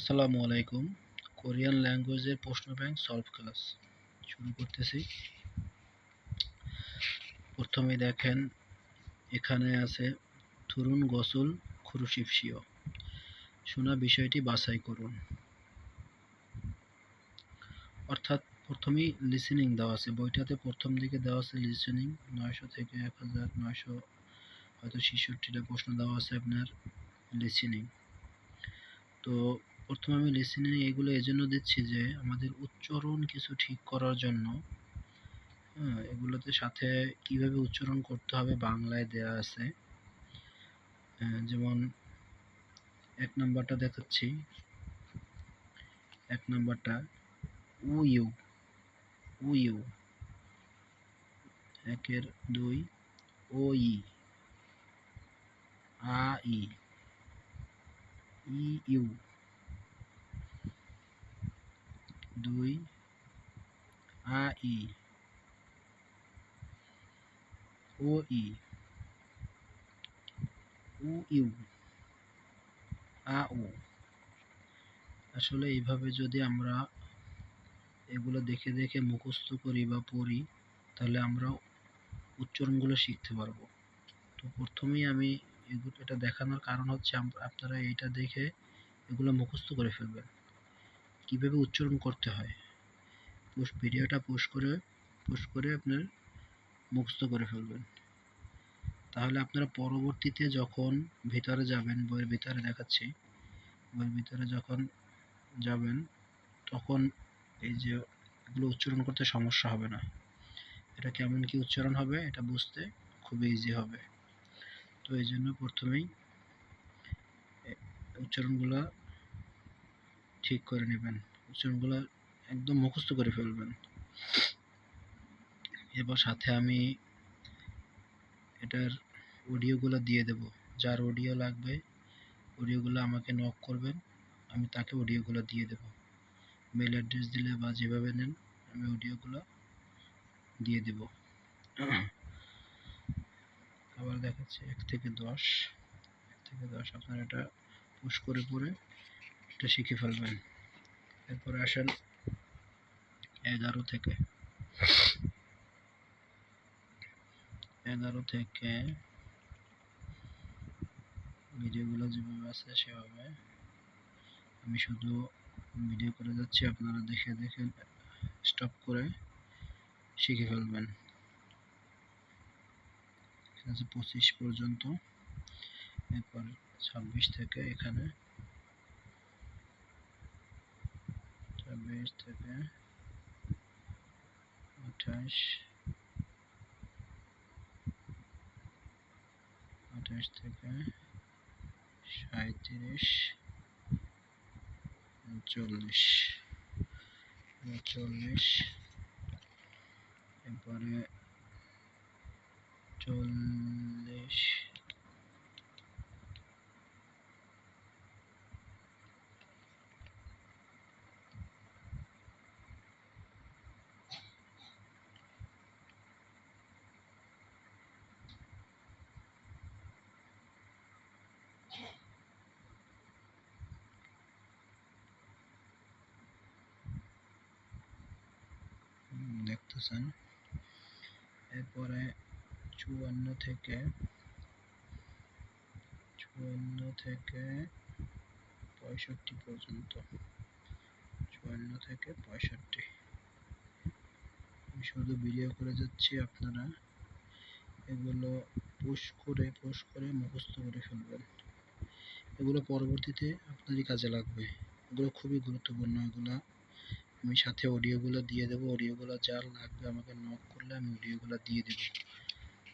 আসসালামু আলাইকুম। কোরিয়ান ল্যাঙ্গুয়েজের প্রশ্ন ব্যাংক সলভ ক্লাস শুরু করতেছি। প্রথমে দেখেন, এখানে আছে থুরুন গোসল খুরুশিফসিও শোনা বিষয়টি বাছাই করুন। অর্থাৎ প্রথমেই লিসেনিং দেওয়া আছে। বইটাতে প্রথম দিকে দেওয়া আছে লিসেনিং নয়শো থেকে এক হাজার নয়শো হয়তো ছেষট্টিটা প্রশ্ন দেওয়া আছে আপনার লিসেনিং তো প্রথমে আমি লিসেনিং এগুলো এজন্য দিচ্ছি যে আমাদের উচ্চারণ কিছু ঠিক করার জন্য হ্যাঁ এগুলোতে সাথে কীভাবে উচ্চারণ করতে হবে বাংলায় দেয়া আছে। হ্যাঁ, যেমন এক নাম্বারটা দেখাচ্ছি। এক নাম্বারটা উ ইউ উ ইউ একের দুই ও ই আ ই ইউ। দুই, আ, ই। ও, ই। উ, ইউ। আ, উ। আসলে এইভাবে যদি আমরা এগুলো দেখে দেখে মুখস্থ করি বা পড়ি, তাহলে আমরা উচ্চারণগুলো শিখতে পারব। তো প্রথমেই আমি এটা দেখানোর কারণ হচ্ছে আপনারা এইটা দেখে এগুলো মুখস্থ করে ফেলবেন। কীভাবে উচ্চারণ করতে হয়? পোস্ট ভিডিওটা পোস্ট করে পোস্ট করে আপনার মুখস্থ করে ফেলবেন। তাহলে আপনারা পরবর্তীতে যখন ভিতরে যাবেন, বইয়ের ভিতরে দেখাচ্ছি। বইয়ের ভিতরে যখন যাবেন, তখন এই যে এগুলো উচ্চারণ করতে সমস্যা হবে না। এটা কেমন কি উচ্চারণ হবে, এটা বুঝতে খুবই ইজি হবে। তো এই জন্য প্রথমেই উচ্চারণগুলো ঠিক করে নেবেন। উচ্চারণগুলো একদম মুখস্থ করে ফেলবেন। এবার সাথে আমি এটার অডিওগুলো দিয়ে দেব। যার অডিও লাগবে, অডিওগুলো আমাকে নক করবেন, আমি তাকে অডিওগুলো দিয়ে দেব। মেল অ্যাড্রেস দিলে বা যেভাবে নেন, আমি অডিওগুলো দিয়ে দেব। আবার দেখাচ্ছি, এক থেকে দশ। এক থেকে দশ, আপনার এটা পুশ করে পরে এটা শিখে ফেলবেন। এরপরে আসেন এগারো থেকে। এগারো থেকে ভিডিওগুলো যেভাবে আছে সেভাবে আমি শুধু ভিডিও করে যাচ্ছি, আপনারা দেখে দেখে স্টপ করে শিখে ফেলবেন। পঁচিশ পর্যন্ত। এরপর ছাব্বিশ থেকে এখানে ছাব্বিশ থেকে আঠাশ আঠাশ থেকে সাঁত্রিশ চল্লিশ চল্লিশ এরপরে চল্লিশ দেখতেছেন এরপরে চুয়ান্ন থেকে চুয়ান্ন থেকে পঁয়ষট্টি পর্যন্ত। চুয়ান্ন থেকে পঁয়ষট্টি। শুধু ভিডিও করে যাচ্ছি আপনারা। এগুলো পুশ করে পুশ করে মুখস্থ করে ফেলবেন। এগুলো পরবর্তীতে আপনারই কাজে লাগবে। এগুলো খুবই গুরুত্বপূর্ণ। এগুলো আমি সাথে অডিওগুলো দিয়ে দেবো। অডিওগুলো যার লাগবে আমাকে নক করলে আমি অডিওগুলো দিয়ে দেবো।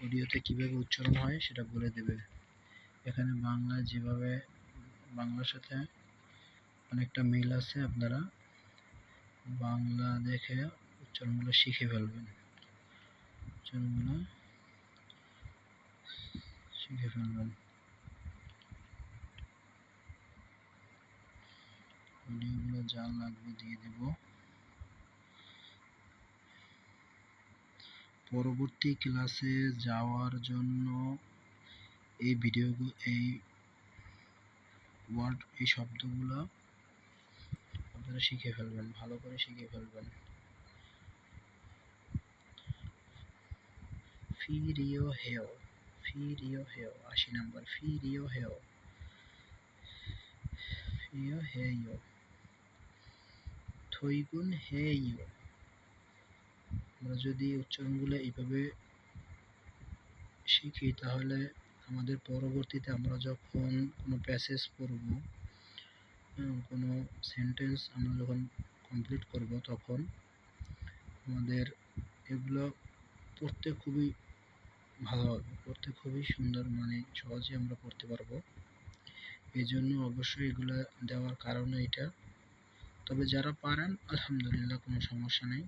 অডিওতে কীভাবে উচ্চারণ হয় সেটা বলে দেবে। এখানে বাংলা যেভাবে, বাংলার সাথে অনেকটা মিল আছে আপনারা বাংলা দেখে উচ্চারণগুলো শিখে ফেলবেন। উচ্চারণগুলো শিখে ফেলবেন। অডিওগুলো যা লাগবে দিয়ে দেব। পরবর্তী ক্লাসে যাওয়ার জন্য এই ভিডিও এই ওয়ার্ড এই শব্দগুলো আপনারা শিখে ফেলবেন, ভালো করে শিখে ফেলবেন। ফিরিও হেও ফিরিও হেও, আশি নাম্বার ফিরিও হেও ফিরিও হেইও থইগুন হেইও আমরা যদি উচ্চারণগুলো এইভাবে শিখি, তাহলে আমাদের পরবর্তীতে আমরা যখন কোনো প্যাসেজ পড়ব কোনো সেন্টেন্স আমরা যখন কমপ্লিট করব, তখন আমাদের এগুলো পড়তে খুবই ভালো হবে, পড়তে খুবই সুন্দর মানে সহজে আমরা পড়তে পারব। এই জন্য অবশ্যই এগুলো দেওয়ার কারণ এটা। তবে যারা পারেন, আলহামদুলিল্লাহ, কোনো সমস্যা নেই।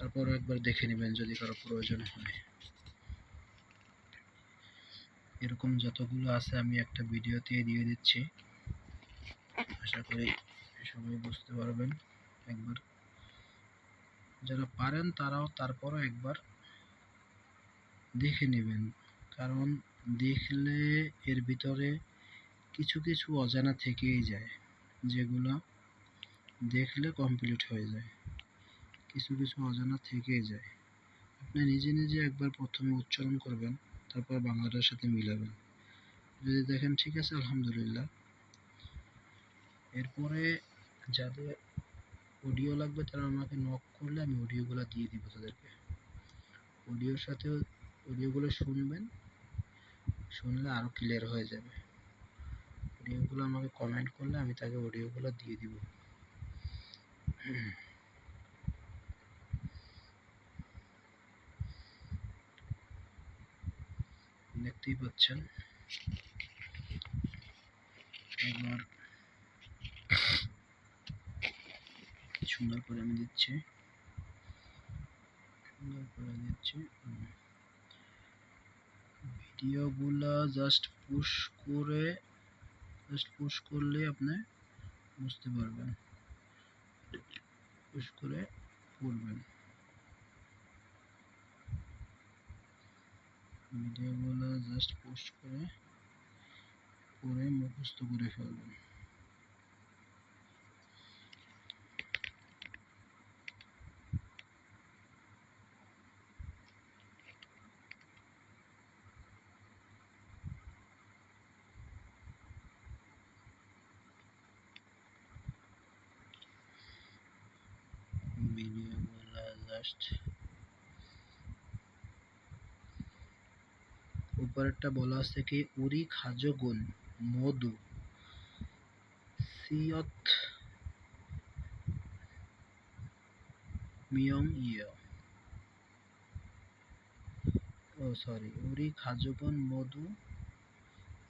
তারপর একবার দেখে নেবেন যদি কারও প্রয়োজন হয়। এরকম যতগুলো আছে আমি একটা ভিডিওতে দিয়ে দিচ্ছি। আশা করি সবাই বুঝতে পারবেন। একবার যারা পারেন তারাও তারপরও একবার দেখে নেবেন। কারণ দেখলে এর ভিতরে কিছু কিছু অজানা থেকেই যায়, যেগুলো দেখলে কমপ্লিট হয়ে যায়। কিছু কিছু অজানা থেকেই যায়। আপনি নিজে নিজে একবার প্রথমে উচ্চারণ করবেন, তারপর বাংলাটার সাথে মিলাবেন। যদি দেখেন, ঠিক আছে, আলহামদুলিল্লাহ। এরপরে যাদের অডিও লাগবে, তারা আমাকে নক করলে আমি অডিওগুলো দিয়ে দিব তাদেরকে। অডিওর সাথে অডিওগুলো শুনবেন, শুনলে আরও ক্লিয়ার হয়ে যাবে। অডিওগুলো আমাকে কমেন্ট করলে আমি তাকে অডিওগুলো দিয়ে দিব। দেখতেই পাচ্ছেন। এবার সুন্দর করে আমি দিচ্ছি। সুন্দর করে দিচ্ছি। ভিডিওগুলা জাস্ট পুশ করে জাস্ট পুশ করলে আপনি বুঝতে পারবেন। পুশ করে পড়বেন। ভিডিওগুলো জাস্ট পোস্ট করে পরে মুখস্থ করে ফেলবেন। ভিডিওগুলো জাস্ট উপরেরটা বলা আছে কি? উরি খাজগুন মধু। সিয়ত মিয়ং ইয়। ও সরি উরি খাজগুন মধু।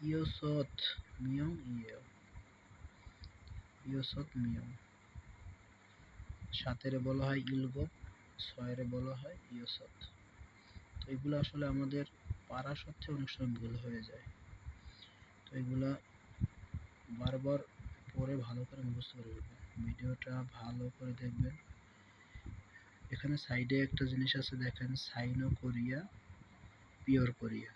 ইয়সত মিয়ং ইয়। ইয়সত মিয়ং। সাতেরে বলা হয় ইলগপ ছয়ের বলা হয় ইয়সত তো এগুলো আসলে আমাদের পারা সত্ত্বেও অনেক সময় ভুল হয়ে যায়। তো এগুলা বারবার পরে ভালো করে মুখস্থ করে ফেলবেন ভিডিওটা ভালো করে দেখবেন। এখানে সাইডে একটা জিনিস আছে, দেখেন, সাইনো কোরিয়া, পিওর কোরিয়া।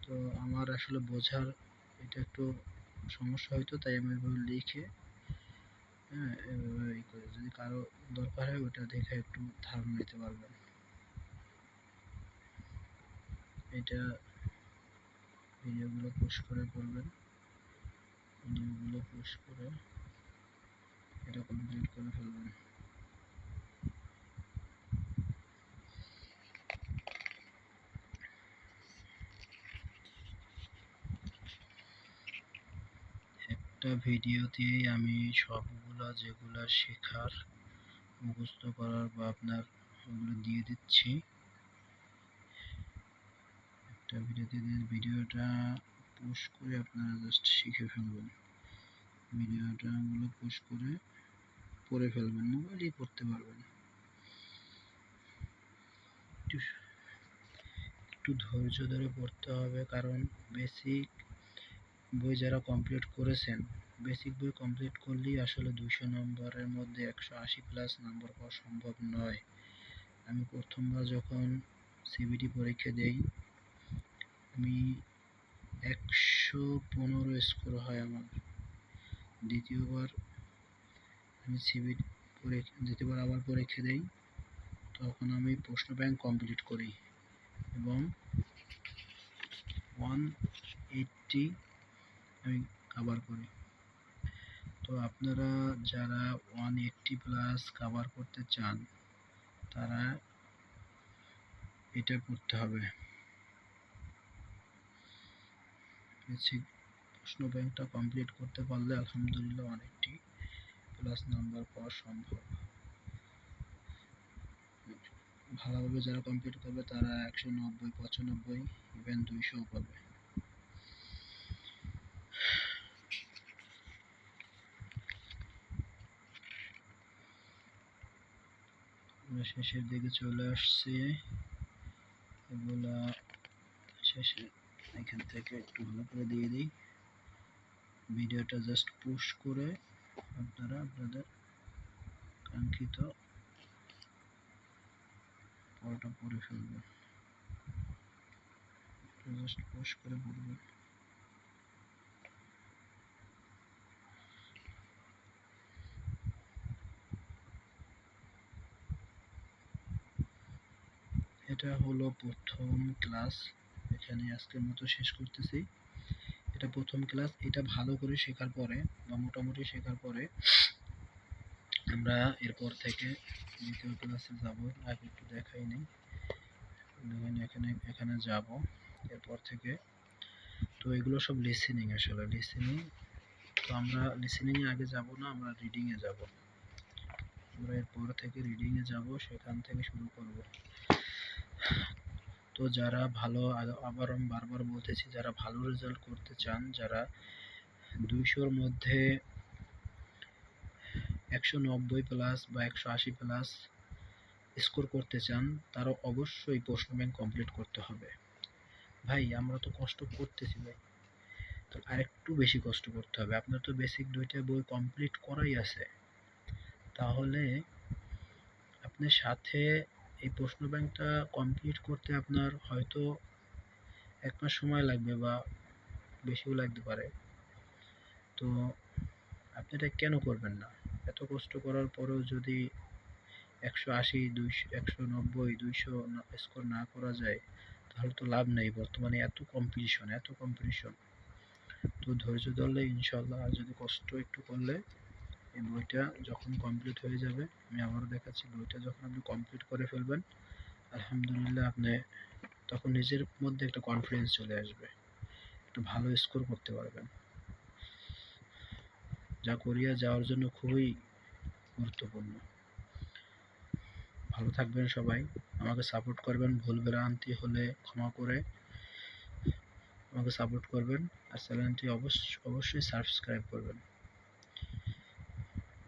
তো আমার আসলে বোঝার এটা একটু সমস্যা হয়তো তাই আমি এভাবে লিখে হ্যাঁ এভাবে ই করে। যদি কারও দরকার হয় ওটা দেখে একটু ধারণা নিতে পারবেন। এটা ভিডিওগুলো পোস্ট করে করবেন ভিডিওগুলো পোস্ট করে এটা কমপ্লিট করে ফেলবেন। একটা ভিডিওতেই আমি সবগুলা যেগুলা শেখার, মুখস্থ করার বা আপনার ওগুলো দিয়ে দিচ্ছি। একটা ভিডিওতে ভিডিওটা পোস্ট করে আপনারা জাস্ট শিখে ফেলবেন। ভিডিওটা গুলো পোস্ট করে পড়ে ফেলবেন, মোবাইলেই পড়তে পারবেন। একটু ধৈর্য ধরে পড়তে হবে, কারণ বেসিক বই যারা কমপ্লিট করেছেন বেসিক বই কমপ্লিট করলেই আসলে দুশো নম্বরের মধ্যে একশো আশি প্লাস নম্বর পাওয়া সম্ভব নয়। আমি প্রথমবার যখন সিবিটি পরীক্ষা দেই আমি একশো পনেরো স্কোর হয় আমার। দ্বিতীয়বার আমি সিবিট পরীক্ষা, দ্বিতীয়বার আবার পরীক্ষা দেই, তখন আমি প্রশ্ন ব্যাংক কমপ্লিট করি এবং ওয়ান এইটটি আমি কাভার করি। তো আপনারা যারা ওয়ান এইটটি প্লাস কাভার করতে চান, তারা এটা করতে হবে। বেসিক প্রশ্ন ব্যাংকটা কমপ্লিট করতে পারলে আলহামদুলিল্লাহ অনেকটি প্লাস নাম্বার পাওয়া সম্ভব। ভালোভাবে যারা কমপ্লিট করবে তারা একশো নব্বই, পঁচানব্বই ইভেন দুইশো পাবে শেষের দিকে চলে আসছি। এগুলা শেষে এখান থেকে একটু ভালো করে দিয়ে দিই। ভিডিওটা জাস্ট পুশ করে আপনারা আপনাদের কাঙ্ক্ষিত পড়াটা পড়ে ফেলবেন। জাস্ট পুশ করে পড়বেন। এটা হলো প্রথম ক্লাস এখানে আজকের মতো শেষ করতেছি। এটা প্রথম ক্লাস, এটা ভালো করে শেখার পরে বা মোটামুটি শেখার পরে আমরা এরপর থেকে দ্বিতীয় ক্লাসে যাব। আগে একটু দেখাই নেই। এখানে এখানে যাব। এরপর থেকে তো এগুলো সব লিসেনিং আসলে। লিসেনিং তো আমরা লিসেনিংয়ে আগে যাব না, আমরা রিডিংয়ে যাব। আমরা এরপর থেকে রিডিংয়ে যাব, সেখান থেকে শুরু করব। তো যারা ভালো আবার আমি বারবার বলতেছি, যারা ভালো রেজাল্ট করতে চান, যারা দুইশোর মধ্যে একশো নব্বই প্লাস বা একশো আশি প্লাস স্কোর করতে চান তারা অবশ্যই প্রশ্ন ব্যাংক কমপ্লিট করতে হবে। ভাই, আমরা তো কষ্ট করতেছি ভাই। তো আরেকটু বেশি কষ্ট করতে হবে। আপনার তো বেসিক দুইটা বই কমপ্লিট করাই আছে। তাহলে আপনার সাথে এই প্রশ্ন ব্যাংকটা কমপ্লিট করতে আপনার হয়তো এক মাস সময় লাগবে বা বেশিও লাগতে পারে। তো আপনি এটা কেন করবেন না? এত কষ্ট করার পরেও যদি একশো আশি, দুইশো, একশো নব্বই, দুইশো স্কোর না করা যায়, তাহলে তো লাভ নেই বর্তমানে। এত কম্পিটিশন এত কম্পিটিশন তো ধৈর্য ধরলে ইনশাল্লাহ যদি কষ্ট একটু করলে এই বইটা যখন কমপ্লিট হয়ে যাবে, আমি আবারও দেখাচ্ছি, বইটা যখন আপনি কমপ্লিট করে ফেলবেন, আলহামদুলিল্লাহ আপনি তখন নিজের মধ্যে একটা কনফিডেন্স চলে আসবে। একটু ভালো স্কোর করতে পারবেন। যা কোরিয়া যাওয়ার জন্য খুবই গুরুত্বপূর্ণ। ভালো থাকবেন সবাই। আমাকে সাপোর্ট করবেন, ভুল ভ্রান্তি হলে ক্ষমা করে আমাকে সাপোর্ট করবেন। আর চ্যানেলটি অবশ্যই অবশ্যই সাবস্ক্রাইব করবেন।